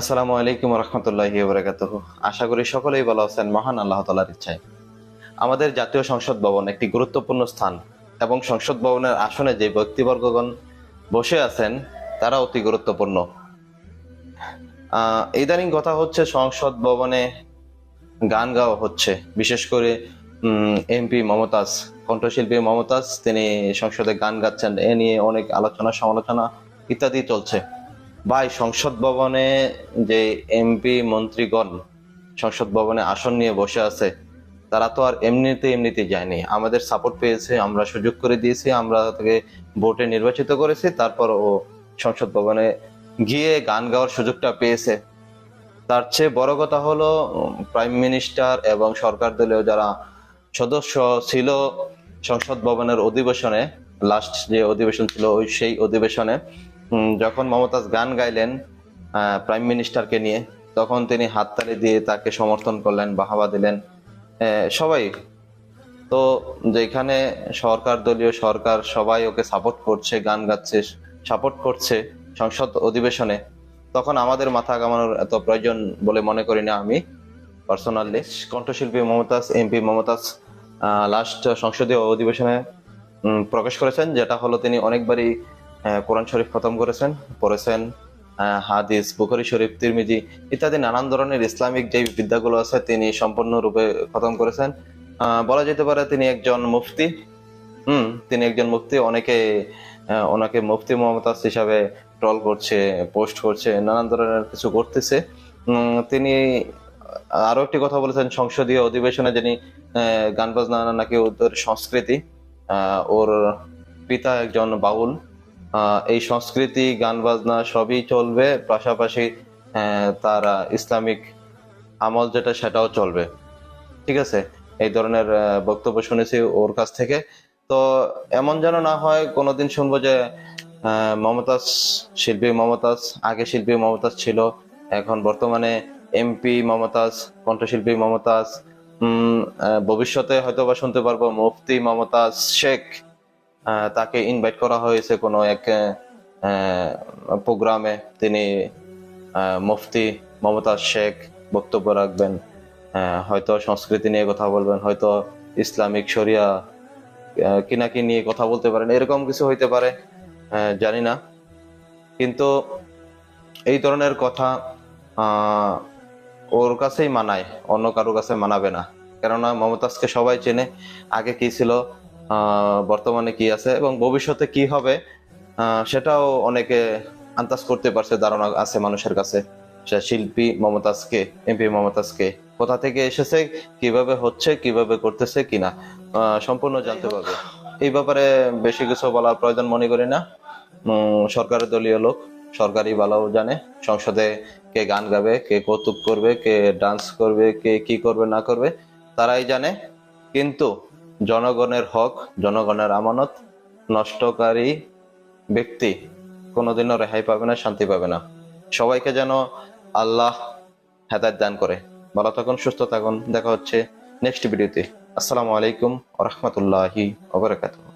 আসসালামু আলাইকুম রহমতুল্লাহি বরাকাত আশা করি সকলেই ভালো আছেন, মহান আল্লাহ তালার ইচ্ছায়। আমাদের জাতীয় সংসদ ভবন একটি গুরুত্বপূর্ণ স্থান এবং সংসদ ভবনের আসনে যে ব্যক্তিবর্গগণ বসে আছেন, তারা অতি গুরুত্বপূর্ণ। ইদানিং কথা হচ্ছে সংসদ ভবনে গান গাওয়া হচ্ছে। বিশেষ করে এমপি মমতাজ, কণ্ঠশিল্পী মমতাজ, তিনি সংসদে গান গাচ্ছেন। এ নিয়ে অনেক আলোচনা, সমালোচনা ইত্যাদি চলছে। ভাই, সংসদ ভবনে যে এমপি, মন্ত্রীগণ সংসদ ভবনে আসন নিয়ে বসে আছে, তারা তো আর এমনিতে এমনিতে যায়নি। আমাদের সাপোর্ট পেয়েছে, আমরা সুযোগ করে দিয়েছি, আমরা তাকে ভোটে নির্বাচিত করেছি, তারপর ও সংসদ ভবনে গিয়ে গান গাওয়ার সুযোগটা পেয়েছে। তার চেয়ে বড় কথা হলো প্রাইম মিনিস্টার এবং সরকার দলীয় যারা সদস্য ছিল সংসদ ভবনের অধিবেশনে লাস্ট যে অধিবেশন ছিল, ওই সেই অধিবেশনে যখন মমতাজ গান গাইলেন প্রাইম মিনিস্টারকে নিয়ে, তখন তিনি হাততালি দিয়ে তাকে সমর্থন করলেন, বাহাবা দিলেন সবাই। তো যেখানে সরকার দলীয় সরকার সবাই ওকে সাপোর্ট করছে, গান গাচ্ছে সাপোর্ট করছে সংসদ অধিবেশনে, তখন আমাদের মাথা কামানোর এত প্রয়োজন বলে মনে করি না আমি পার্সোনালি কণ্ঠশিল্পী মমতাজ এমপি মমতাজ লাস্ট সংসদীয় অধিবেশনে প্রকাশ করেছেন, যেটা হলো তিনি অনেকবারই কোরআন শরীফ খতম করেছেন, পড়েছেন হাদিস, বুখারি শরীফ, তিরমিজি ইত্যাদি নানান ধরনের ইসলামিক যে বিদ্যাগুলো আছে তিনি সম্পূর্ণরূপে খতম করেছেন। বলা যেতে পারে তিনি একজন মুফতি। হুম, তিনি একজন মুফতি, অনেকে ওনাকে মুফতি মমতাজ হিসাবে ট্রল করছে পোস্ট করছে, নানান ধরনের কিছু করতেছে। তিনি আরও একটি কথা বলেছেন, সংসদীয় অধিবেশনে যিনি গান বাজনা নাকি ওদের সংস্কৃতি ওর পিতা একজন বাউল। এই সংস্কৃতি, গান বাজনা সবই চলবে। পাশাপাশি তারা ইসলামিক আমল যেটা সেটাও চলবে। ঠিক আছে? এই ধরনের বক্তব্য শুনেছি ওর কাছ থেকে। তো এমন যেন না হয়, কোনোদিন শুনব যে মমতাজ শিল্পী মমতাজ, আগে শিল্পী মমতাজ ছিল, এখন বর্তমানে এমপি মমতাজ, কণ্ঠশিল্পী মমতাজ ভবিষ্যতে হয়তো বা শুনতে পারব মুফতি মমতাজ শেখ। তাকে ইনভাইট করা হয়েছে কোনো এক প্রোগ্রামে। তিনি মুফতি মমতাজ শেখ বক্তব্য রাখবেন। হয়তো সংস্কৃতি নিয়ে কথা বলবেন হয়তো ইসলামিক শরিয়া আহ, কি নিয়ে কথা বলতে পারেন এরকম কিছু হইতে পারে জানি না। কিন্তু এই ধরনের কথা ওর কাছেই মানায় অন্য কারও কাছে মানাবে না। কেননা মমতাজকে সবাই চেনে আগে কি ছিল বর্তমানে কি আছে এবং ভবিষ্যতে কি হবে সেটাও অনেকে আন্দাজ করতে পারছে ধারণা আছে মানুষের কাছে। সে শিল্পী মমতাজকে এমপি মমতাজকে কোথা থেকে এসেছে কীভাবে হচ্ছে কীভাবে করতেছে কিনা সম্পূর্ণ জানতে পারবে। এই ব্যাপারে বেশি কিছু বলার প্রয়োজন মনে করি না। সরকারের দলীয় লোক সরকারি ভালো জানে সংসদে কে গান গাবে কে কৌতুক করবে কে ডান্স করবে কে কি করবে না করবে তারাই জানে। কিন্তু জনগণের হক, জনগণের আমানত, নষ্টকারী ব্যক্তি কোনোদিনও রেহাই পাবে না, শান্তি পাবে না। সবাইকে যেন আল্লাহ হেদায়ত দান করে। ভালো থাকুন, সুস্থ থাকুন। দেখা হচ্ছে নেক্সট ভিডিওতে। আসসালামু আলাইকুম রহমতুল্লাহি ওবরাকাতুহ।